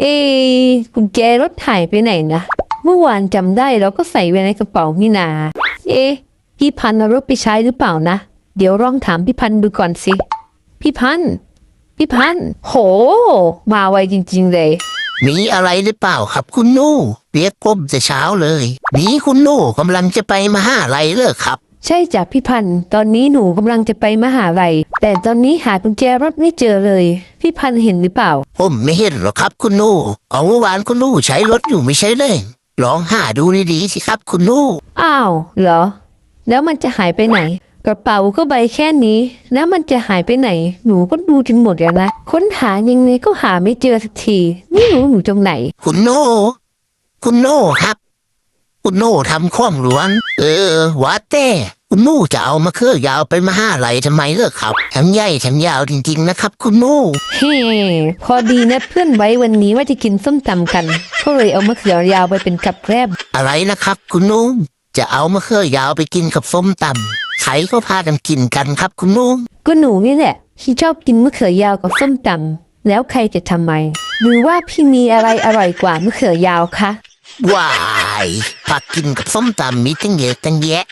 เอะกุญแจรถหายไปไหนนะ เมื่อวานจำได้เราก็ใส่ไว้ในกระเป๋านี่นา เอ๊พี่พันเอารถไปใช้หรือเปล่านะ เดี๋ยวลองถามพี่พันดูก่อนสิ พี่พัน พี่พัน โห มาไวจริง ๆ เลย มีอะไรหรือเปล่าครับคุณนู่เรียกก้มแต่เช้าเลย นี่คุณนู่กำลังจะไปมาห้าลัยเลิกครับ ใช่จ้ะพี่พันธ์ตอนนี้หนูกำลังจะไปมหาลัยแต่ตอนนี้หากุญแจรถไม่เจอเลย พี่พันธ์เห็นหรือเปล่า ผมไม่เห็นหรอกครับคุณนู่เอาเมื่อวานคุณนู่ใช้รถอยู่ไม่ใช่เลยลองหาดูดีๆสิครับคุณนู่อ้าวเหรอ แล้วมันจะหายไปไหน กระเป๋าก็ใบแค่นี้ แล้วมันจะหายไปไหน หนูก็ดูจนหมดแล้วนะค้นหายังไงก็หาไม่เจอสักทีนี่หนูอยู่ตรงไหน คุณโน่คุณโน่ครับ คุณโน่ทำข้อมหลวง เออว่าแต่ คุณโน่จะเอามาเครือยาวไปมหาลัยทำไมเลิกครับทั้งใหญ่ทั้งยาวจริง ๆ นะครับ คุณโน่เฮ้พอดีนะเพื่อนไว้วันนี้ว่าจะกินส้มตำกันก็เลยเอามะเขือยาวไปเป็นกับแกล้มอะไรนะครับ คุณโน่จะเอามาเครือยาวไปกินกับส้มตำใครก็พากันกินกันครับ คุณโน่ก็หนูนี่แหละที่ชอบกินมะเขือยาวกับส้มตำแล้วใครจะทำไมหรือว่าพี่มีอะไรอร่อยกว่ามะเขือยาวคะว้ายพากินกับส้มตำมีตั้งเยอะตั้งแยะ